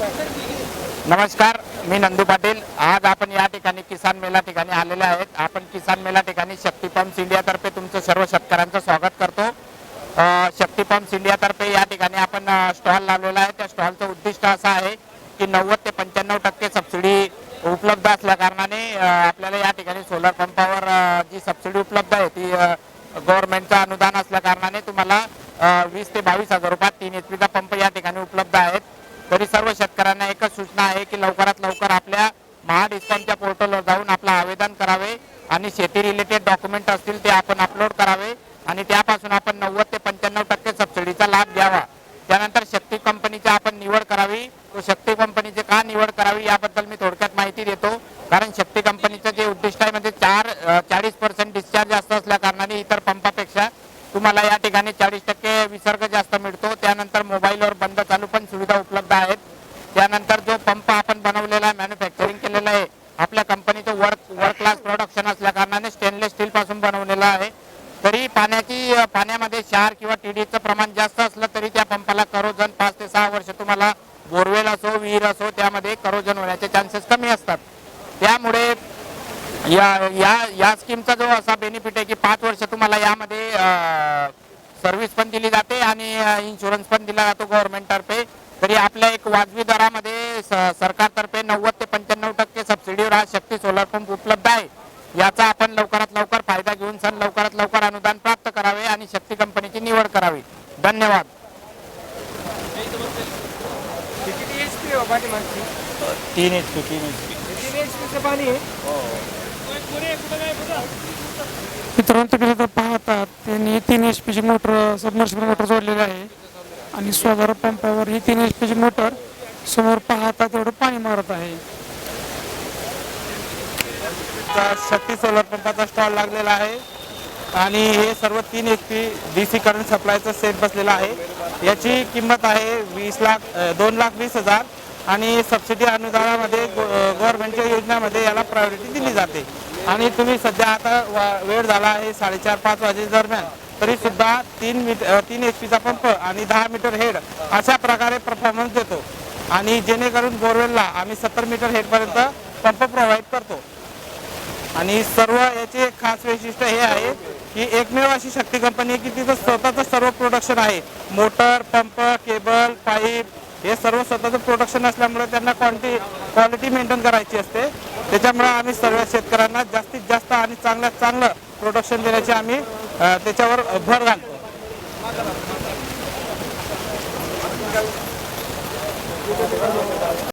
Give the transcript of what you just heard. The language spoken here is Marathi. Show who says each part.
Speaker 1: नमस्कार मी नंदू पाटील. आज आपण या ठिकाणी किसान मेला ठिकाणी आलेले आहेत. आपण किसान मेला ठिकाणी शक्ती पंप्स इंडियातर्फे तुमचं सर्व शेतकऱ्यांचं स्वागत करतो. शक्ती पंप्स इंडियातर्फे या ठिकाणी आपण स्टॉल लावलेला आहे. त्या स्टॉलचं उद्दिष्ट असं आहे की नव्वद ते पंच्याण्णव टक्के सबसिडी उपलब्ध असल्या कारणाने आपल्याला या ठिकाणी सोलर पंपावर जी सबसिडी उपलब्ध आहे ती गव्हर्नमेंटचं अनुदान असल्या कारणाने तुम्हाला वीस ते बावीस हजार रुपयात तीन एच पीचा पंप या ठिकाणी उपलब्ध आहेत. तरी सर्व शेतकऱ्यांना सूचना आहे की लवकरात लवकर आपल्या महाडिस्कॉमच्या पोर्टलवर जाऊन आपलं आवेदन करावे आणि शेती रिलेटेड डॉक्युमेंट असतील ते आपण अपलोड करावे आणि त्यापासून आपण नव्वद ते पंच्याण्णव टक्के सबसिडीचा लाभ घ्यावा. त्यानंतर शक्ती कंपनीची आपण निवड करावी. तो शक्ती कंपनीची का निवड करावी याबद्दल मी थोडक्यात माहिती देतो. कारण शक्ती कंपनीचं जे उद्दिष्ट आहे म्हणजे चार चाळीस पर्सेंट डिस्चार्ज जास्त असल्या कारणाने इतर पंपापेक्षा तुम्हाला या ठिकाणी चाळीस टक्के विसर्ग जास्त मिळतो. त्यानंतर मोबाईलवर बंद चालू पण सुविधा उपलब्ध आहेत त्यानंतर जो पंप आपण बनवलेला आहे मॅन्युफॅक्चरिंग केलेलं आहे. आपल्या कंपनीचं वर्क वर्क क्लास प्रोडक्शन असल्या कारणाने स्टेनलेस स्टील पासून बनवलेलं आहे. तरी पाण्याची पाण्यामध्ये क्षार किंवा टीडीचं प्रमाण जास्त असलं तरी त्या पंपाला करोजन पाच ते सहा वर्ष तुम्हाला बोरवेल असो विहीर असो त्यामध्ये करोजन होण्याचे चान्सेस कमी असतात. त्यामुळे या या या स्कीमचा जो असा बेनिफिट आहे की पाच वर्ष तुम्हाला यामध्ये सर्व्हिस पण दिली जाते आणि इन्शुरन्स पण दिला जातो गव्हर्नमेंटतर्फे तरी आपल्या एक वाजवी दरामध्ये स- सरकारतर्फे नव्वद ते पंच्याण्णव टक्के सबसिडीवर हा शक्ती सोलर पंप उपलब्ध आहे. याचा आपण लवकरात लवकर फायदा घेऊन सण लवकरात लवकर अनुदान प्राप्त करावे आणि शक्ती कंपनीची निवड करावी. धन्यवाद. तीन एच पी तीन एच पी.
Speaker 2: पाणी
Speaker 3: मित्रांनो जर पाहतात त्यांनी तीन एच पीची मोटर सबमर्सिबल मोटर जोडलेली आहे. आणि स्वाधार पंपावर ही तीन एच पीची मोटर समोर पाहता तेवढं पाणी मारत आहे.
Speaker 1: शक्ती सोलर पंपाचा स्टॉल लागलेला आहे. आणि हे सर्व तीन H P D C current सप्लायचं set बसलेला आहे. याची किंमत आहे वीस लाख दोन लाख वीस हजार. आणि सबसिडी अनुदानामध्ये गव्हर्नमेंटच्या योजनामध्ये याला प्रायोरिटी दिली जाते. आणि तुम्ही सध्या आता वा- वेळ झाला आहे साडेचार पाच वाजे दरम्यान. तरी सुद्धा तीन मीट तीन एच पीचा पंप आणि दहा मीटर हेड अशा प्रकारे परफॉर्मन्स देतो. आणि जेणेकरून बोरवेलला आम्ही सत्तर मीटर हेडपर्यंत पंप प्रोव्हाइड करतो. आणि सर्व याचे एक खास वैशिष्ट्य हे आहे की एकमेव अशी शक्ती कंपनी आहे की तिचं स्वतःचं सर्व प्रोडक्शन आहे. मोटर पंप केबल पाईप हे सर्व स्वतःचं प्रोडक्शन असल्यामुळे त्यांना क्वांटी क्वालिटी मेंटेन करायची असते. त्याच्यामुळे आम्ही सर्व शेतकऱ्यांना जास्तीत जास्त आणि चांगल्यात चांगलं प्रोडक्शन देण्याची आम्ही त्याच्यावर भर घालतो